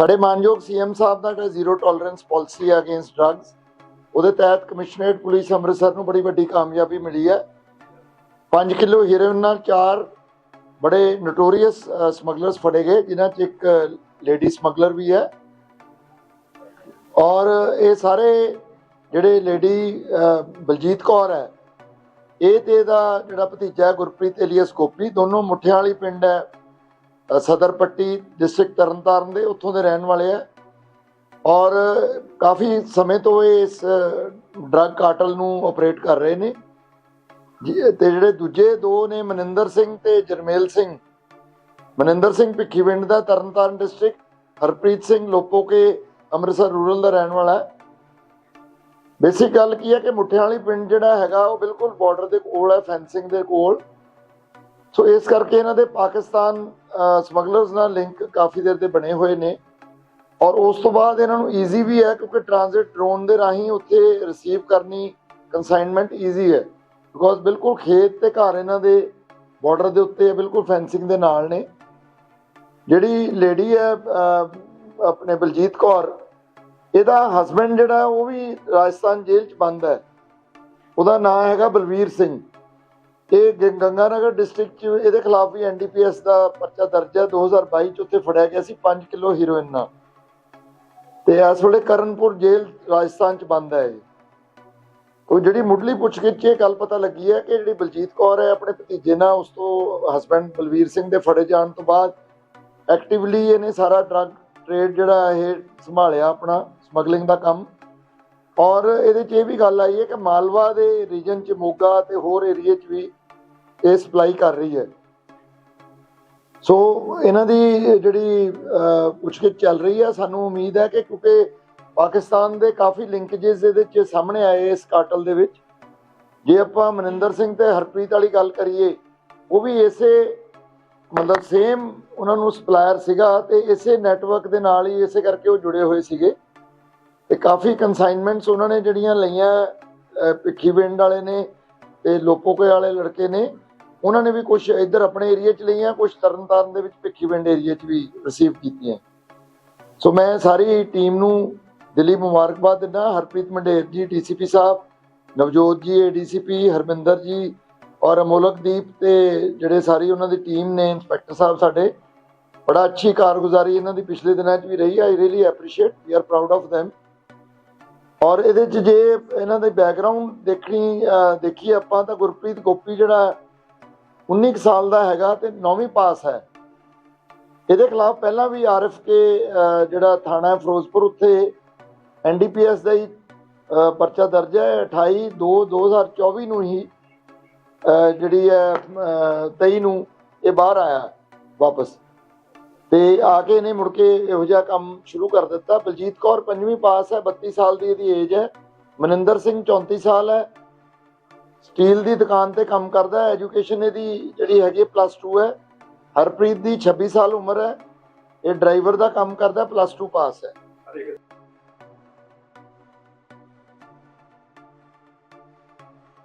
ਸਾਡੇ ਮਾਨਯੋਗ ਸੀਐਮ ਸਾਹਿਬ ਦਾ ਜਿਹੜਾ ਜ਼ੀਰੋ ਟੋਲਰੈਂਸ ਪਾਲਿਸੀ ਹੈ ਅਗੇਂਸਟ ਡਰੱਗਸ ਉਹਦੇ ਤਹਿਤ ਕਮਿਸ਼ਨਰੇਟ ਪੁਲਿਸ ਅੰਮ੍ਰਿਤਸਰ ਨੂੰ ਬੜੀ ਵੱਡੀ ਕਾਮਯਾਬੀ ਮਿਲੀ ਹੈ। 5 ਕਿਲੋ ਹੀਰੋਇਨ ਨਾਲ ਚਾਰ ਬੜੇ ਨੋਟੋਰੀਅਸ ਸਮਗਲਰਸ ਫੜੇ ਗਏ, ਜਿਨ੍ਹਾਂ 'ਚ ਇੱਕ ਲੇਡੀ ਸਮਗਲਰ ਵੀ ਹੈ। ਔਰ ਇਹ ਸਾਰੇ ਜਿਹੜੇ ਲੇਡੀ ਬਲਜੀਤ ਕੌਰ ਹੈ, ਇਹ ਤੇ ਇਹਦਾ ਜਿਹੜਾ ਭਤੀਜਾ ਗੁਰਪ੍ਰੀਤ ਏਲੀਅਸ ਗੋਪੀ, ਦੋਨੋਂ ਮੁੱਠਿਆਂ ਵਾਲੀ ਪਿੰਡ ਹੈ। ਸਦਰ ਪੱਟੀ ਡਿਸਟ੍ਰਿਕਟ ਤਰਨਤਾਰਨ ਦੇ ਉੱਥੋਂ ਦੇ ਰਹਿਣ ਵਾਲੇ ਆ। ਔਰ ਕਾਫੀ ਸਮੇਂ ਤੋਂ ਇਹ ਇਸ ਡਰੱਗ ਕਾਰਟਲ ਨੂੰ ਆਪਰੇਟ ਕਰ ਰਹੇ ਨੇ। ਜੀ- ਤੇ ਜਿਹੜੇ ਦੂਜੇ ਦੋ ਨੇ ਮਨਿੰਦਰ ਸਿੰਘ ਤੇ ਜਰਮੇਲ ਸਿੰਘ। ਮਨਿੰਦਰ ਸਿੰਘ ਭਿੱਖੀਵਿੰਡ ਦਾ ਤਰਨਤਾਰਨ ਡਿਸਟ੍ਰਿਕਟ ਹਰਪ੍ਰੀਤ ਸਿੰਘ ਲੋਪੋਕੇ ਅੰਮ੍ਰਿਤਸਰ ਰੂਰਲ ਦਾ ਰਹਿਣ ਵਾਲਾ। ਹੈ ਬੇਸਿਕ ਗੱਲ ਕੀ ਹੈ ਕਿ ਮੁੱਠਿਆਂ ਵਾਲੀ ਪਿੰਡ ਜਿਹੜਾ ਹੈਗਾ ਉਹ ਬਿਲਕੁਲ ਬਾਰਡਰ ਦੇ ਕੋਲ ਹੈ ਫੈਂਸਿੰਗ ਦੇ ਕੋਲ। ਸੋ ਇਸ ਕਰਕੇ ਇਹਨਾਂ ਦੇ ਪਾਕਿਸਤਾਨ ਸਮਗਲਰਸ ਨਾਲ ਲਿੰਕ ਕਾਫੀ ਦੇਰ ਦੇ ਬਣੇ ਹੋਏ ਨੇ। ਔਰ ਉਸ ਤੋਂ ਬਾਅਦ ਇਹਨਾਂ ਨੂੰ ਈਜ਼ੀ ਵੀ ਹੈ, ਕਿਉਂਕਿ ਟ੍ਰਾਂਜ਼ਿਟ ਡਰੋਨ ਦੇ ਰਾਹੀਂ ਉੱਥੇ ਰਿਸੀਵ ਕਰਨੀ ਕਨਸਾਈਨਮੈਂਟ ਈਜ਼ੀ ਹੈ। ਬਿਕੋਜ਼ ਬਿਲਕੁਲ ਖੇਤ ਤੇ ਘਰ ਇਹਨਾਂ ਦੇ ਬਾਰਡਰ ਦੇ ਉੱਤੇ ਬਿਲਕੁਲ ਫੈਂਸਿੰਗ ਦੇ ਨਾਲ ਨੇ। ਜਿਹੜੀ ਲੇਡੀ ਹੈ ਆਪਣੇ ਬਲਜੀਤ ਕੌਰ, ਇਹਦਾ ਹਸਬੰਡ ਜਿਹੜਾ, ਉਹ ਵੀ ਰਾਜਸਥਾਨ ਜੇਲ੍ਹ 'ਚ ਬੰਦ ਹੈ। ਉਹਦਾ ਨਾਮ ਹੈਗਾ ਬਲਵੀਰ ਸਿੰਘ। ਇਹ ਗ- ਗੰਗਾਨਗਰ ਡਿਸਟ੍ਰਿਕਟ 'ਚ ਇਹਦੇ ਖਿਲਾਫ ਵੀ ਐਨਡੀਪੀਐਸ ਦਾ ਪਰਚਾ ਦਰਜ ਹੈ। 2022 ਚ ਉੱਥੇ ਫੜਿਆ ਗਿਆ ਸੀ 5 ਕਿਲੋ ਹੀਰੋਇਨ ਨਾਲ। ਤੇ ਇਸ ਵੇਲੇ ਕਰਨਪੁਰ ਜੇਲ੍ਹ ਰਾਜਸਥਾਨ 'ਚ ਬੰਦ ਹੈ ਉਹ ਜਿਹੜੀ ਮੁੱਢਲੀ ਪੁੱਛਗਿੱਛ 'ਚ ਇਹ ਗੱਲ ਪਤਾ ਲੱਗੀ ਹੈ ਕਿ ਜਿਹੜੀ ਬਲਜੀਤ ਕੌਰ ਹੈ ਆਪਣੇ ਭਤੀਜੇ ਨਾਲ, ਉਸ ਤੋਂ ਹਸਬੰਡ ਬਲਵੀਰ ਸਿੰਘ ਦੇ ਫੜੇ ਜਾਣ ਤੋਂ ਬਾਅਦ ਐਕਟਿਵਲੀ ਇਹਨੇ ਸਾਰਾ ਡਰੱਗ ਟ੍ਰੇਡ ਜਿਹੜਾ ਇਹ ਸੰਭਾਲਿਆ ਆਪਣਾ ਸਮਗਲਿੰਗ ਦਾ ਕੰਮ। ਔਰ ਇਹਦੇ 'ਚ ਇਹ ਵੀ ਗੱਲ ਆਈ ਹੈ ਕਿ ਮਾਲਵਾ ਦੇ ਰੀਜਨ 'ਚ ਮੋਗਾ ਤੇ ਹੋਰ ਏਰੀਏ 'ਚ ਵੀ ਇਹ ਸਪਲਾਈ ਕਰ ਰਹੀ ਹੈ। ਸੋ ਇਹਨਾਂ ਦੀ ਜਿਹੜੀ ਪੁੱਛਗਿੱਛ ਚੱਲ ਰਹੀ ਹੈ। ਸਾਨੂੰ ਉਮੀਦ ਹੈ ਕਿ ਕਿਉਂਕਿ ਪਾਕਿਸਤਾਨ ਦੇ ਕਾਫੀ ਲਿੰਕੇजेस ਇਹਦੇ 'ਚ ਸਾਹਮਣੇ ਆਏ ਇਸ ਕਾਟਲ ਦੇ ਵਿੱਚ। ਜੇ ਆਪਾਂ ਮਨਿੰਦਰ ਸਿੰਘ ਤੇ ਹਰਪ੍ਰੀਤ ਵਾਲੀ ਗੱਲ ਕਰੀਏ ਉਹ ਵੀ ਇਸੇ ਮਤਲਬ ਸੇਮ ਉਹਨਾਂ ਨੂੰ ਸਪਲਾਇਰ ਸੀਗਾ ਤੇ ਇਸੇ ਨੈਟਵਰਕ ਦੇ ਨਾਲ ਹੀ ਇਸੇ ਕਰਕੇ ਉਹ ਜੁੜੇ ਹੋਏ ਸੀਗੇ। ਤੇ ਕਾਫੀ ਕਨਸਾਈਨਮੈਂਟਸ ਉਹਨਾਂ ਨੇ ਜਿਹੜੀਆਂ ਲਈਆਂ ਅਹ, ਭਿੱਖੀਵਿੰਡ ਵਾਲੇ ਨੇ ਤੇ ਲੋਪੋਕੇ ਵਾਲੇ ਲੜਕੇ ਨੇ। ਉਹਨਾਂ ਨੇ ਵੀ ਕੁਝ ਇੱਧਰ ਆਪਣੇ ਏਰੀਆ 'ਚ ਲਈਆਂ ਕੁਝ ਤਰਨਤਾਰਨ ਦੇ ਵਿੱਚ ਭਿੱਖੀਵਿੰਡ ਏਰੀਆ 'ਚ ਵੀ ਰਿਸੀਵ ਕੀਤੀਆਂ। ਸੋ ਮੈਂ ਸਾਰੀ ਟੀਮ ਨੂੰ ਦਿੱਲੀ ਮੁਬਾਰਕਬਾਦ ਦਿੰਦਾ, ਹਰਪ੍ਰੀਤ ਮੰਡੇਰ ਜੀ ਡੀਸੀਪੀ ਸਾਹਿਬ, ਨਵਜੋਤ ਜੀ ਏਡੀਸੀਪੀ ਹਰਮਿੰਦਰ ਜੀ ਔਰ ਅਮੋਲਕਦੀਪ ਤੇ ਜਿਹੜੇ ਸਾਰੀ ਉਹਨਾਂ ਦੀ ਟੀਮ ਨੇ ਇੰਸਪੈਕਟਰ ਸਾਹਿਬ ਸਾਡੇ, ਬੜਾ ਅੱਛੀ ਕਾਰਗੁਜ਼ਾਰੀ ਇਹਨਾਂ ਦੀ ਪਿਛਲੇ ਦਿਨਾਂ 'ਚ ਵੀ ਰਹੀ I really appreciate we are proud of them ਔਰ ਇਹਦੇ 'ਚ ਜੇ ਇਹਨਾਂ ਦੇ ਬੈਕਗ੍ਰਾਉਂਡ ਦੇਖਣੀ, ਅਹ ਦੇਖੀ ਆਪਾਂ ਤਾਂ ਗੁਰਪ੍ਰੀਤ ਗੋਪੀ ਜਿਹੜਾ 19 ਕੁ ਸਾਲ ਦਾ ਹੈਗਾ ਤੇ 9ਵੀਂ ਪਾਸ ਹੈ। ਇਹਦੇ ਖਿਲਾਫ ਪਹਿਲਾਂ ਵੀ ਆਰਐਫਕੇ ਜਿਹੜਾ ਥਾਣਾ ਫਿਰੋਜ਼ਪੁਰ ਉੱਥੇ ਐਨਡੀਪੀਐਸ ਦਾ ਹੀ ਪਰਚਾ ਦਰਜ ਹੈ। 28 2 2024 ਨੂੰ ਹੀ ਜਿਹੜੀ ਹੈ ਅਹ, 23 ਨੂੰ ਇਹ ਬਾਹਰ ਆਇਆ ਵਾਪਸ। ਤੇ ਆ ਕੇ ਇਹਨੇ ਮੁੜ ਕੇ ਇਹੋ ਜਿਹਾ ਕੰਮ ਸ਼ੁਰੂ ਕਰ ਦਿੱਤਾ। ਬਲਜੀਤ ਕੌਰ ਪੰਜਵੀਂ ਪਾਸ ਹੈ 32 ਸਾਲ ਦੀ ਇਹਦੀ ਏਜ ਹੈ। ਮਨਿੰਦਰ ਸਿੰਘ 34 ਸਾਲ ਹੈ। ਸਟੀਲ ਦੀ ਦੁਕਾਨ ਤੇ ਕੰਮ ਕਰਦਾ ਹੈ। ਐਜੂਕੇਸ਼ਨ ਇਹਦੀ ਜਿਹੜੀ ਹੈਗੀ ਪਲੱਸ 2 ਹੈ। ਹਰਪ੍ਰੀਤ ਦੀ 26 ਸਾਲ ਉਮਰ ਹੈ। ਇਹ ਡਰਾਈਵਰ ਦਾ ਕੰਮ ਕਰਦਾ ਪਲੱਸ 2 ਪਾਸ ਹੈ।